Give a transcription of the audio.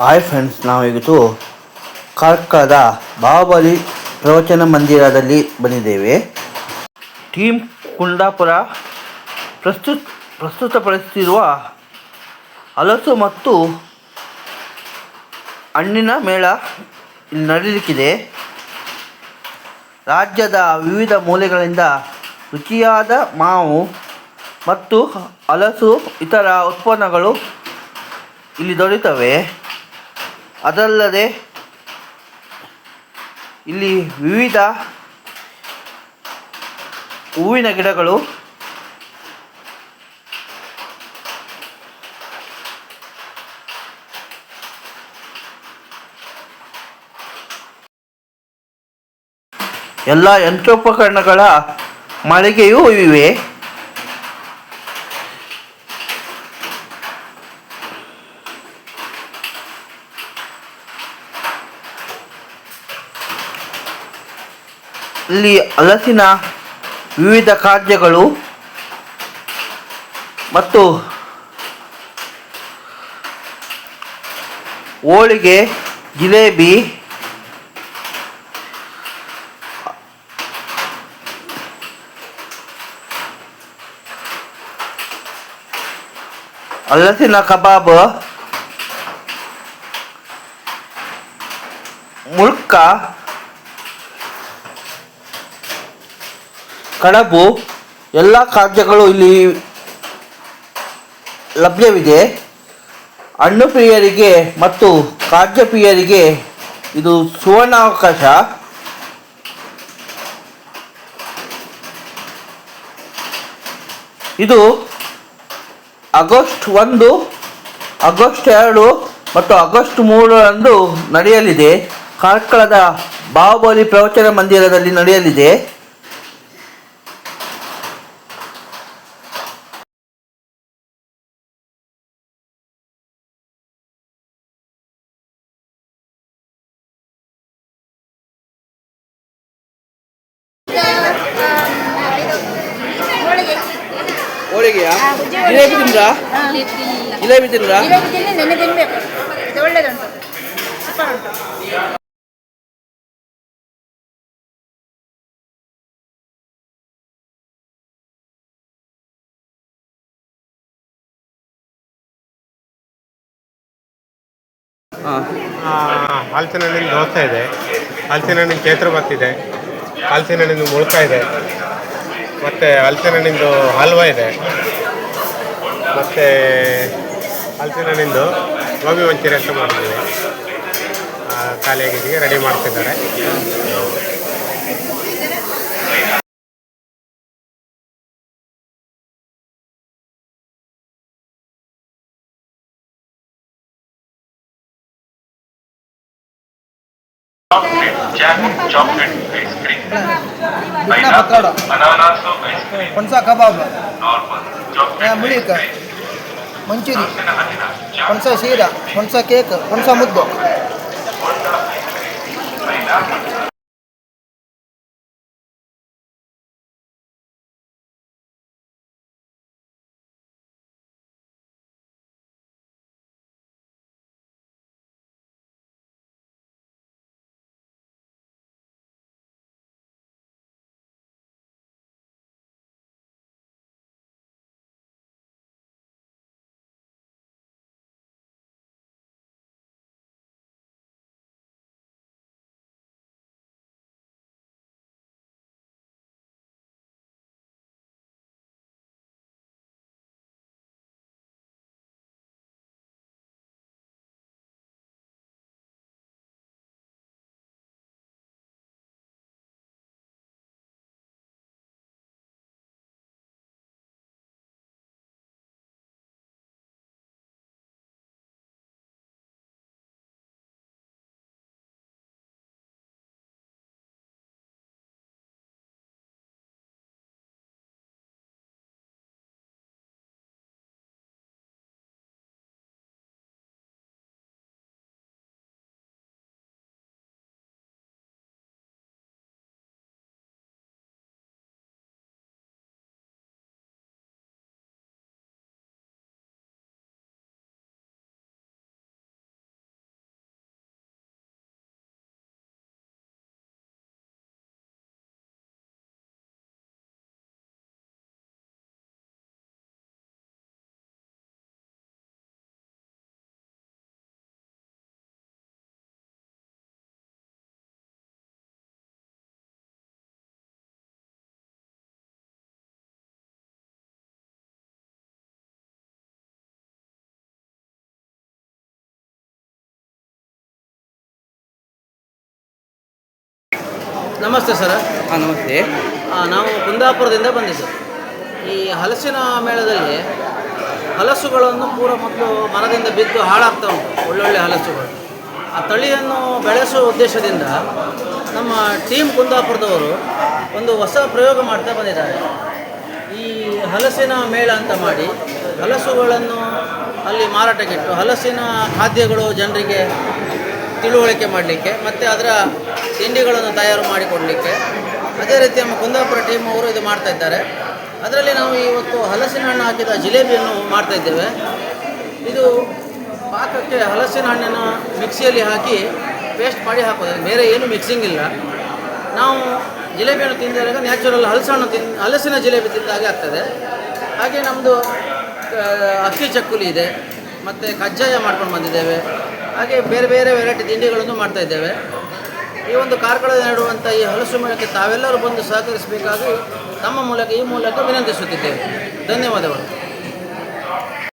Hi friends ನಾವಿವತ್ತು ಕಾರ್ಕಳದ ಬಾಹುಬಲಿ ಪ್ರವಚನ ಮಂದಿರದಲ್ಲಿ ಬಂದಿದ್ದೇವೆ. ಟೀಮ್ ಕುಂದಾಪುರ ಪ್ರಸ್ತುತ, ಪ್ರಸ್ತುತಪಡಿಸುತ್ತಿರುವ ಹಲಸು ಮತ್ತು ಹಣ್ಣಿನ ಮೇಳ ಇಲ್ಲಿ ನಡೆಯಲಿಕ್ಕಿದೆ. ರಾಜ್ಯದ ವಿವಿಧ ಮೂಲೆಗಳಿಂದ ರುಚಿಯಾದ ಮಾವು ಮತ್ತು ಹಲಸು ಇತರ ಉತ್ಪನ್ನಗಳು ಇಲ್ಲಿ ದೊರೆಯುತ್ತವೆ. ಅದಲ್ಲದೆ ಇಲ್ಲಿ ವಿವಿಧ ಹೂವಿನ ಗಿಡಗಳು ಎಲ್ಲ ಯಂತ್ರೋಪಕರಣಗಳ ಮಳಿಗೆಯೂ ಇವೆ. ಇಲ್ಲಿ ಹಲಸಿನ ವಿವಿಧ ಖಾದ್ಯಗಳು ಮತ್ತು ಹೋಳಿಗೆ ಜಿಲೇಬಿ ಹಲಸಿನ ಕಬಾಬ್ ಮುಳ್ಕ ಕಡಬು ಎಲ್ಲ ಖಾದ್ಯಗಳು ಇಲ್ಲಿ ಲಭ್ಯವಿದೆ. ಹಣ್ಣು ಪ್ರಿಯರಿಗೆ ಮತ್ತು ಖಾದ್ಯ ಪ್ರಿಯರಿಗೆ ಇದು ಸುವರ್ಣಾವಕಾಶ. ಇದು ಆಗಸ್ಟ್ ಒಂದು, ಆಗಸ್ಟ್ ಎರಡು ಮತ್ತು ಆಗಸ್ಟ್ ಮೂರರಂದು ನಡೆಯಲಿದೆ. ಕಾರ್ಕಳದ ಬಾಹುಬಲಿ ಪ್ರವಚನ ಮಂದಿರದಲ್ಲಿ ನಡೆಯಲಿದೆ ಹೋಳಿಗೆ ಹೋಳಿಗೆಯಾ ಜಿಲೇಬಿ ತಿಂದ್ರಾ. ಜಿಲೇಬಿ ತಿಂದ್ರಾ ಜಿಲೇಬಿ ತಿಂದು ನೆನೆ ತಿನ್ಬೇಕು ಇದು ಒಳ್ಳೇದುಂಟು. ಸೂಪರ್ ಉಂಟು. ಆ, ಹಲಸಿನ ಹಣ್ಣಿನ ದೋಸೆ ಇದೆ. ಹಲಸಿನ ಹಣ್ಣಿನ ಕೇಸರಿ ಇದೆ ಹಲಸಿನ ಹಣ್ಣಿನ ಮುಳ್ಕ ಇದೆ. ಮತ್ತು ಹಲಸಿನ ಹಲ್ವಾ ಇದೆ. ಮತ್ತು ಹಲಸಿನ ಹಣ್ಣಿಂದು ಗೋಬಿ ಮಂಚೂರಿ ಅಂತ ಮಾಡಿದ್ದೀವಿ ಖಾಲಿಯಾಗಿದ್ದೀವಿ ರೆಡಿ ಮಾಡ್ತಿದ್ದಾರೆ. चॉकलेट आइसक्रीम कबाब नॉर्मल मुड़ी मंचूरी शीरा केक पणसा मुद्दू ನಮಸ್ತೆ ಸರ್. ಹಾಂ ನಮಸ್ತೆ. ನಾವು ಕುಂದಾಪುರದಿಂದ ಬಂದಿದ್ದು ಈ ಹಲಸಿನ ಮೇಳದಲ್ಲಿ ಹಲಸುಗಳನ್ನು ಪೂರ ಮೊದಲು ಮರದಿಂದ ಬಿದ್ದು ಹಾಳಾಗ್ತಾ ಉಂಟು ಒಳ್ಳೊಳ್ಳೆ ಹಲಸುಗಳು. ಆ ತಳಿಯನ್ನು ಬೆಳೆಸುವ ಉದ್ದೇಶದಿಂದ ನಮ್ಮ ಟೀಮ್ ಕುಂದಾಪುರದವರು ಒಂದು ಹೊಸ ಪ್ರಯೋಗ ಮಾಡ್ತಾ ಬಂದಿದ್ದಾರೆ. ಈ ಹಲಸಿನ ಮೇಳ ಅಂತ ಮಾಡಿ ಹಲಸುಗಳನ್ನು ಅಲ್ಲಿ ಮಾರಾಟಕ್ಕಿಟ್ಟು ಹಲಸಿನ ಖಾದ್ಯಗಳು ಜನರಿಗೆ ತಿಳುವಳಿಕೆ ಮಾಡಲಿಕ್ಕೆ ಮತ್ತು ಅದರ ತಿಂಡಿಗಳನ್ನು ತಯಾರು ಮಾಡಿಕೊಡಲಿಕ್ಕೆ. ಅದೇ ರೀತಿ ನಮ್ಮ ಕುಂದಾಪುರ ಟೀಮ್ ಅವರು ಇದು ಮಾಡ್ತಾ ಇದ್ದಾರೆ. ಅದರಲ್ಲಿ ನಾವು ಇವತ್ತು ಹಲಸಿನ ಹಣ್ಣು ಹಾಕಿದ ಜಿಲೇಬಿಯನ್ನು ಮಾಡ್ತಾ ಇದ್ದೇವೆ. ಇದು ಪಾಕಕ್ಕೆ ಹಲಸಿನ ಹಣ್ಣನ್ನು ಮಿಕ್ಸಿಯಲ್ಲಿ ಹಾಕಿ ಪೇಸ್ಟ್ ಮಾಡಿ ಹಾಕೋದು. ಬೇರೆ ಏನು ಮಿಕ್ಸಿಂಗ್ ಇಲ್ಲ. ನಾವು ಜಿಲೇಬಿಯನ್ನು ತಿಂದಾಗ ನ್ಯಾಚುರಲ್ ಹಲಸಣ್ಣು ತಿನ್, ಹಲಸಿನ ಜಿಲೇಬಿ ತಿಂದಾಗೆ ಆಗ್ತದೆ. ಹಾಗೆ ನಮ್ಮದು ಅಕ್ಕಿ ಚಕ್ಕುಲಿ ಇದೆ. ಮತ್ತು ಕಜ್ಜಾಯ ಮಾಡ್ಕೊಂಡು ಬಂದಿದ್ದೇವೆ. ಹಾಗೆ ಬೇರೆ ಬೇರೆ ವೆರೈಟಿ ತಿಂಡಿಗಳನ್ನು ಮಾಡ್ತಾ ಇದ್ದೇವೆ. ಈ ಒಂದು ಕಾರ್ಕಳದಲ್ಲಿ ನೆಡುವಂಥ ಈ ಹಲಸು ಮೇಳಕ್ಕೆ ತಾವೆಲ್ಲರೂ ಬಂದು ಸಹಕರಿಸಬೇಕಾಗಿ ತಮ್ಮ ಮೂಲಕ ಈ ಮೂಲಕ ವಿನಂತಿಸುತ್ತಿದ್ದೇವೆ. ಧನ್ಯವಾದಗಳು.